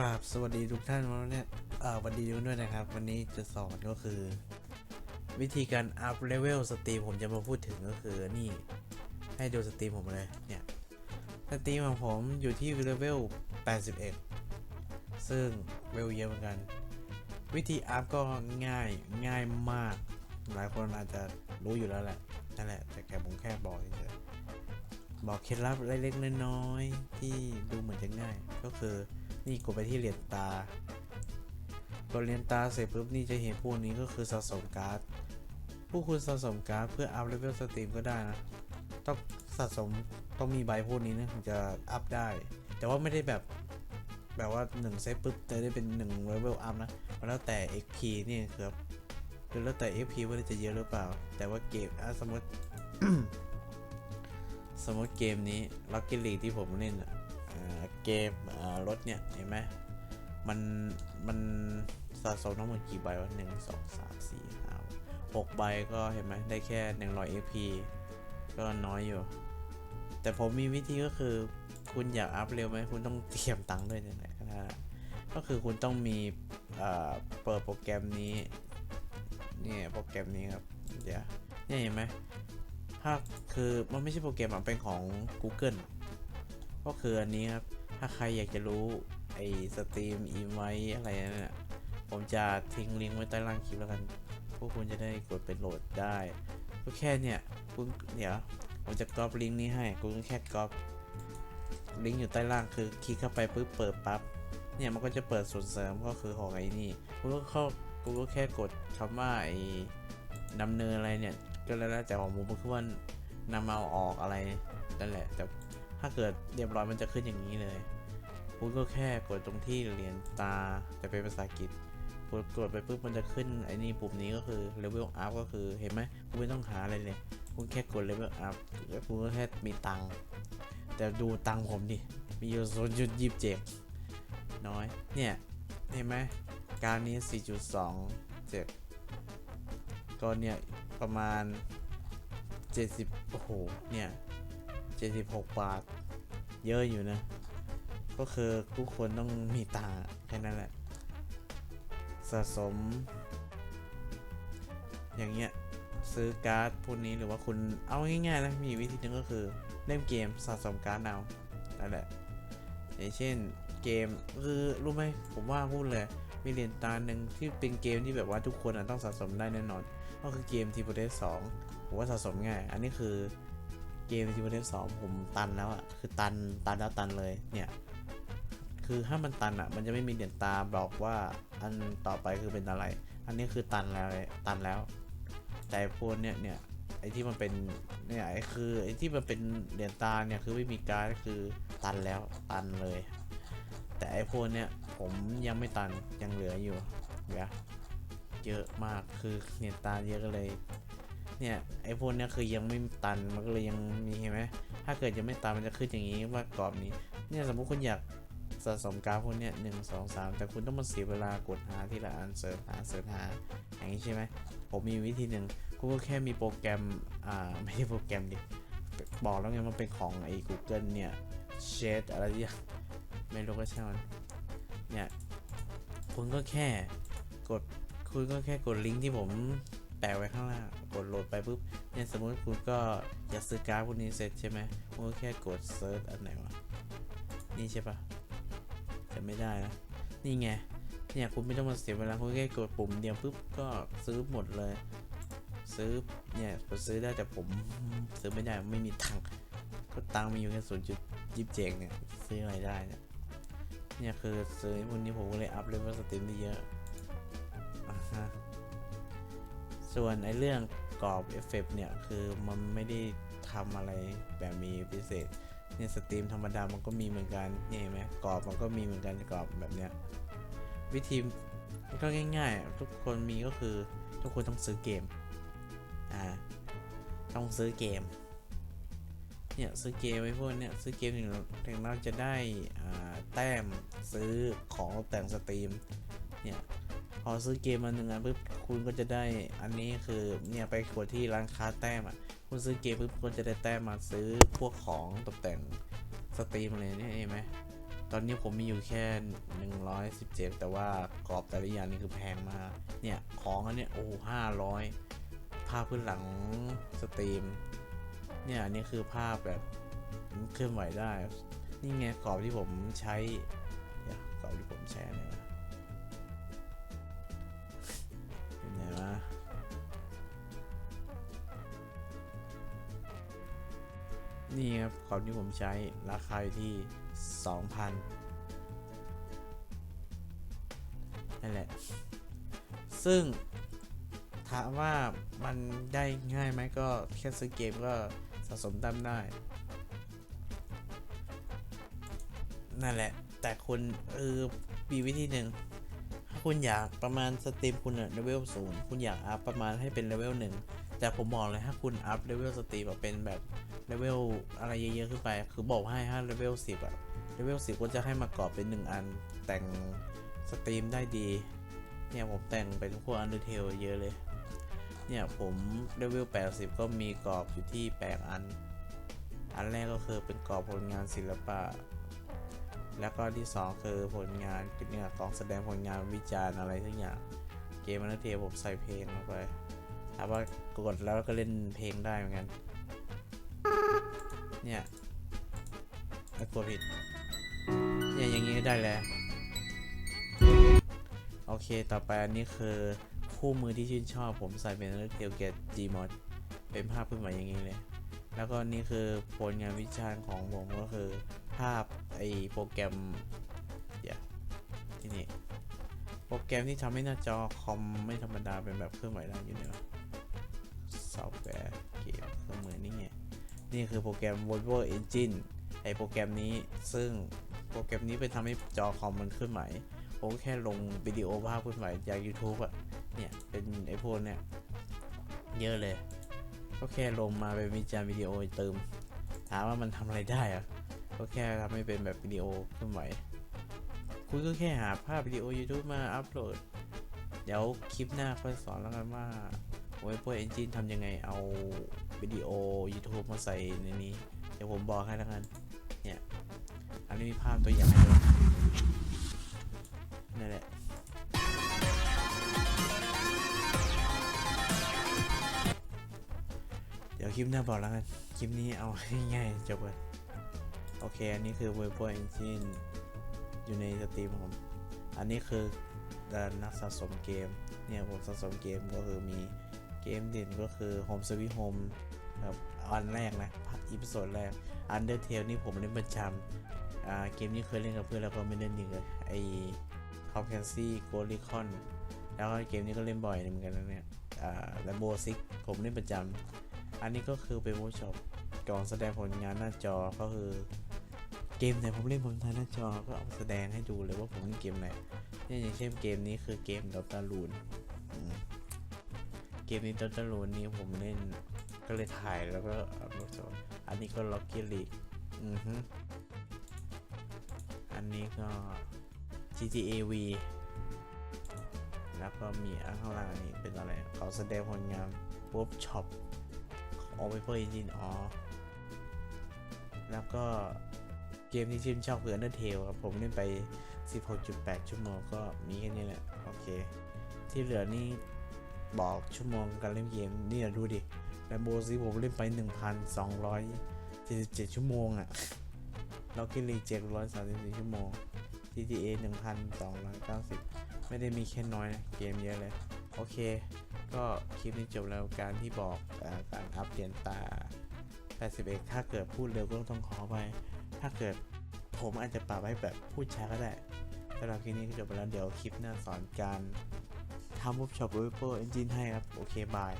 ราบสวัสดีทุกท่านวันนี้วันดีด้วยนะครับ วันนี้จะสอนก็คือ วิธีการอัพเลเวลสตรีมผมจะมาพูดถึงก็คือนี่ให้ดูสตรีมผมเลยเนี่ยสตรีมของผมอยู่ที่เลเวล 81 ซึ่งเวลเยอะเหมือนกัน วิธีอัพก็ง่ายง่ายมาก หลายคนอาจจะรู้อยู่แล้วแหละนั่นแหละแต่แกผมแค่บอกเฉยๆบอกเคล็ดลับเล็กๆน้อยๆที่ดูเหมือนจะง่ายก็คือ นี่กดไปที่เหรียญตา กดเหรียญตาเสร็จปุ๊บนี่จะเห็นพวกนี้ก็คือสะสมการ์ดผู้คุณสะสมการ์ดเพื่ออัพเลเวลสตรีมก็ได้นะ ต้องสะสมต้องมีใบพวกนี้นะถึงจะอัพได้ แต่ว่าไม่ได้แบบแบบว่า1เซตปุ๊บจะได้เป็น1เลเวลอัพนะมันแล้วแต่ XP นี่ครับคือแล้วแต่ XP ว่าจะเยอะหรือเปล่า แต่ว่าเกมอะสมมติ สมมติเกมนี้ Rocket League ที่ผมเล่นอะ เกมรถเนี่ยเห็นไหมมันมันสะสมทั้งหมดกี่ใบวะหนึ่งสองสามสี่ห้าหกใบก็เห็นไหมได้แค่หนึ่งร้อย XP ก็น้อยอยู่ แต่ผมมีวิธีก็คือคุณอยากอัพเร็วไหมคุณต้องเตรียมตังค์ด้วยนี่แหละนะก็คือคุณต้องมีเอ่อเปิดโปรแกรมนี้เนี่ยโปรแกรมนี้ครับเดี๋ยวเนี่ยเห็นไหมถ้าคือมันไม่ใช่โปรแกรมมันเป็นของ Google ก็คืออันนี้ครับ ถ้าใครอยากจะรู้ไอสตรีมอีไว้อะไรนั่นน่ะผมจะทิ้งลิงก์ไว้ใต้ล่างคลิปแล้วกัน พวกคุณจะได้กดไปโหลดได้ก็แค่เนี่ยคุณเดี๋ยวผมจะก๊อปลิงก์นี้ให้คุณก็แค่ก๊อปลิงก์อยู่ใต้ล่างคือคลิกเข้าไปปุ๊บเปิดปั๊บเนี่ยมันก็จะเปิดส่วนเสริมก็คือของไอ้นี่คุณก็เข้าคุณก็แค่กดคำว่าไอ้นำเนินอะไรเนี่ยก็แล้วแต่ของผมก็คือว่านำเอาออกอะไรนั่นแหละแต่ ถ้าเกิดเรียบร้อยมันจะขึ้นอย่างนี้เลยคุณก็แค่กดตรงที่เหรียญตาแต่เป็นภาษาอังกฤษกดกดไปปุ๊บมันจะขึ้นไอ้นี่ปุ่มนี้ก็คือ level up ก็คือเห็นไหมคุณไม่ต้องหาอะไรเลยคุณแค่กด level up แล้วคุณก็แค่มีตังค์แต่ดูตังค์ผมดิ มีอยู่โซนจุดยิบเจ็ดน้อย เนี่ย เห็นไหมการนี้ 4.2 7 ก็เนี่ย ประมาณ 70 โอ้โห เนี่ย 76 บาท เยอะอยู่นะ ก็คือทุกคนต้องมีตังแค่นั้นแหละ สะสม อย่างเงี้ย ซื้อการ์ดพวกนี้หรือว่าคุณเอาง่ายๆนะ มีวิธีหนึงก็คือ เล่นเกมสะสมการ์ดเอานั่นแหละ อย่างเช่นเกมคือรู้ไหมผมว่าพูดเลยมีเหรียญตาหนึ่งที่เป็นเกมที่แบบว่าทุกคนต้องสะสมได้แน่นอน ก็คือเกมทีโพเทสสองผมว่าสะสมง่าย อันนี้คือ เกมทีโพเทสสองผมตันแล้วอะคือตันตันแล้วตันเลยเนี่ยคือถ้ามันตันอะมันจะไม่มีเหรียญตาบอกว่าอันต่อไปคือเป็นอะไร อันนี้คือตันแล้วตันแล้ว แต่พวกเนี่ยเนี่ยไอที่มันเป็นเนี่ยไอคือไอที่มันเป็นเหรียญตาเนี่ยคือไม่มีการคือตันแล้วตันเลย แต่ไอพวกเนี่ยผมยังไม่ตันยังเหลืออยู่เดี๋ยวเยอะมากคือเหรียญตาเยอะก็เลย เนี่ยไอพวกเนี่ยคือยังไม่ตันมันก็เลยยังมีเห็นไหมถ้าเกิดยังไม่ตันมันจะขึ้นอย่างนี้ว่ากรอบนี้ เนี่ยสมมุติคุณอยากสะสมกราฟพวกเนี้ยหนึ่งสองสามแต่คุณต้องมาเสียเวลากดหาที่ละอันเสิร์ชหาเสิร์ชหาอย่างนี้ใช่ไหมผมมีวิธีหนึ่งคุณก็แค่มีโปรแกรมอ่าไม่ใช่โปรแกรมดิบอกแล้วไงมันเป็นของไอ้ Google เนี่ยเชดอะไรที่ไม่รู้ก็ใช่มันเนี่ยคุณก็แค่กดคุณก็แค่กดลิงก์ที่ผม แปะไว้ข้างล่าง กดโหลดไปปุ๊บเนี่ยสมมติคุณก็อยากซื้อกราฟพวกนี้เสร็จใช่ไหมคุณก็แค่กดเซิร์ชอันไหนวะ นี่ใช่ปะจะไม่ได้นะ นี่ไง เนี่ยคุณไม่ต้องมาเสียเวลาคุณแค่กดปุ่มเดียวปุ๊บก็ซื้อหมดเลย ซื้อเนี่ยผมซื้อได้แต่ผมซื้อไม่ได้ไม่มีตังค์ก็ตังค์มีอยู่แค่ศูนย์จุดยิบเจงเนี่ยซื้ออะไรได้เนี่ยเนี่ยคือซื้อวันนี้ผมก็เลยอัพเลเวลสตรีมได้เยอะอ่าฮะ ส่วนไอ้เรื่องกรอบเอฟเฟกเนี่ยคือมันไม่ได้ทำอะไรแบบมีพิเศษเนี่ยสตรีมธรรมดามันก็มีเหมือนกันเนี่ยไหมกรอบมันก็มีเหมือนกันกรอบแบบเนี้ยวิธีมันก็ง่ายๆ ทุกคนมีก็คือทุกคนต้องซื้อเกมอ่าต้องซื้อเกมเนี่ยซื้อเกมไว้พวกเนี้ยซื้อเกมถึงเราถึงเราจะได้แต้มซื้อของแต่งสตรีมเนี่ย อซื้อเกมมาหนึ่งอันปุ๊บคุณก็จะได้อันนี้คือเนี่ยไปกดที่ร้านค้าแต้มอะคุณซื้อเกมปุ๊บคุณจะได้แต้มมาซื้อพวกของตกแต่งสตรีมอะไรเนี่ยเห็นไหมตอนนี้ผมมีอยู่แค่ 117 แต่ว่ากรอบแต่ละอย่างนี่คือแพงมาก เนี่ยของอันนี้โอ้ห้าร้อยภาพพื้นหลังสตรีม เนี่ยอันนี้คือภาพแบบเคลื่อนไหวได้ นี่ไงกรอบที่ผมใช้กรอบที่ผมใช้อะ นี่ครับกรอบที่ผมใช้ราคาอยู่ที่ 2,000นั่นแหละ ซึ่งถามว่ามันได้ง่ายไหมก็แค่ซื้อเกมก็สะสมแต้มได้ นั่นแหละ แต่คุณเออมีวิธีหนึ่งถ้าคุณอยากประมาณสตรีมคุณอะเลเวลศูนย์คุณอยากอัพประมาณให้เป็นเลเวลหนึ่งแต่ผมบอกเลยถ้าคุณอัพเลเวลสตรีมแบบเป็นแบบ เลเวลอะไรเยอะๆขึ้นไป คือบอกให้ถ้าเลเวลสิบอะเลเวลสิบก็จะให้มากรอบเป็นหนึ่งอัน แต่งสตรีมได้ดี เนี่ยผมแต่งเป็นพวกอันเดอร์เทลเยอะเลย เนี่ยผมเลเวล80 ก็มีกรอบอยู่ที่ 8 อัน อันแรกก็คือเป็นกรอบผลงานศิลปะ แล้วก็ที่ 2 คือผลงานเนี่ยกองแสดงผลงานวิจารณ์อะไรทุกอย่าง เกมมันเทผมใส่เพลงลงไปถามว่ากดแล้วก็เล่นเพลงได้เหมือนกัน เนี่ยไม่กลัวผิด เนี่ยอย่างนี้ก็ได้แล้ว โอเค ต่อไปอันนี้คือคู่มือที่ชื่นชอบผมใส่เป็นเทลเกต Gmod เป็นภาพขึ้นมาอย่างนี้เลย แล้วก็นี่คือผลงานวิจารณ์ของผมก็คือภาพไอโปรแกรมเดี๋ยวที่นี่โปรแกรมที่ทำให้หน้าจอคอมไม่ธรรมดาเป็นแบบเครื่องหมายได้อยู่เนี่ยซอฟต์แวร์เกมเครื่องมือนี่ไง นี่คือโปรแกรม Volvo Engine ไอโปรแกรมนี้ซึ่งโปรแกรมนี้เป็นทำให้จอคอมมันเคลื่อนไหวผมก็แค่ลงวิดีโอภาพขึ้นไปจาก YouTube อะเนี่ยเป็นไอพวกเนี่ยเยอะเลย ก็แค่ลงมาเป็นวิจารณ์วิดีโอเติม ถามว่ามันทำอะไรได้อะก็แค่ทำให้เป็นแบบวิดีโอเคลื่อนไหวคุณก็แค่หาภาพวิดีโอ YouTube มาอัพโหลด เดี๋ยวคลิปหน้าค่อยสอนแล้วกันว่าโอ้ยพวกเอนจินทำยังไงเอา วิดีโอ YouTube มาใส่ในนี้ เดี๋ยวผมบอกให้แล้วกัน เนี่ย อันนี้มีภาพตัวอย่างให้ดูนั่นแหละเดี๋ยวคลิปหน้าบอกแล้วกัน คลิปนี้เอาง่ายๆจบเลยโอเค อันนี้คือ v i b o Engine อยู่ในสตรีมผม อันนี้คือการนักสะสมเกม เนี่ยผมสะสมเกมก็คือมี เกมเด่นก็คือ Home Sweet Home แบบอันแรกนะอีพิโซดแรก Undertale นี่ผมเล่นประจำอ่าเกมนี้เคยเล่นกับเพื่อนแล้วก็ไม่เล่นอีกเลยไอ้ Tom Clancy Ghost Recon แล้วก็เกมนี้ก็เล่นบ่อยเหมือนกันนะเนี่ยอ่า Rainbow Six ผมเล่นประจำอันนี้ก็คือเป็นเวิร์กช็อปก่อนแสดงผลงานหน้าจอก็คือเกมไหนผมเล่นบนหน้าจอก็เอาแสดงให้ดูเลยว่าผมเล่นเกมไหนอย่างเช่นเกมนี้คือเกมดอตารูน เกมนี้ดอตารูนนี้ผมเล่นก็เลยถ่ายแล้วก็อัพโหลดอันนี้ก็ล็อกเกี้ลีกอือฮึอันนี้ก็ GTA V แล้วก็มีอันข้างล่างอันนี้เป็นอะไรเขาแสดงผลงานปุ๊บช็อปออกไปเพิ่มอินจินอ๋อแล้วก็เกมที่ชื่นชอบคือ Undertale ครับ ผมเล่นไป 16.8 ชั่วโมงก็มีแค่นี้แหละ โอเค ที่เหลือนี่ บอกชั่วโมงการเล่นเกมนี่ดูดิแลมโบซีผมเล่นไป 1,277 ชั่วโมงอะ่ะล็อกกี้ลี734ชั่วโมง GTA 1,290 ไม่ได้มีแค่น้อยนะ เกมเยอะเลย โอเค ก็คลิปนี้จบแล้วการที่บอกอาการอัปเดตตา 81 ถ้าเกิดพูดเร็วก็ต้องขอไป ถ้าเกิดผมอาจจะปรับให้แบบพูดช้าก็ได้สำหรับคลิปนี้ก็จบไปแล้วเดี๋ยวคลิปหน้าสอนการ ทำ Photoshop Developer Engine ให้ครับ โอเค บาย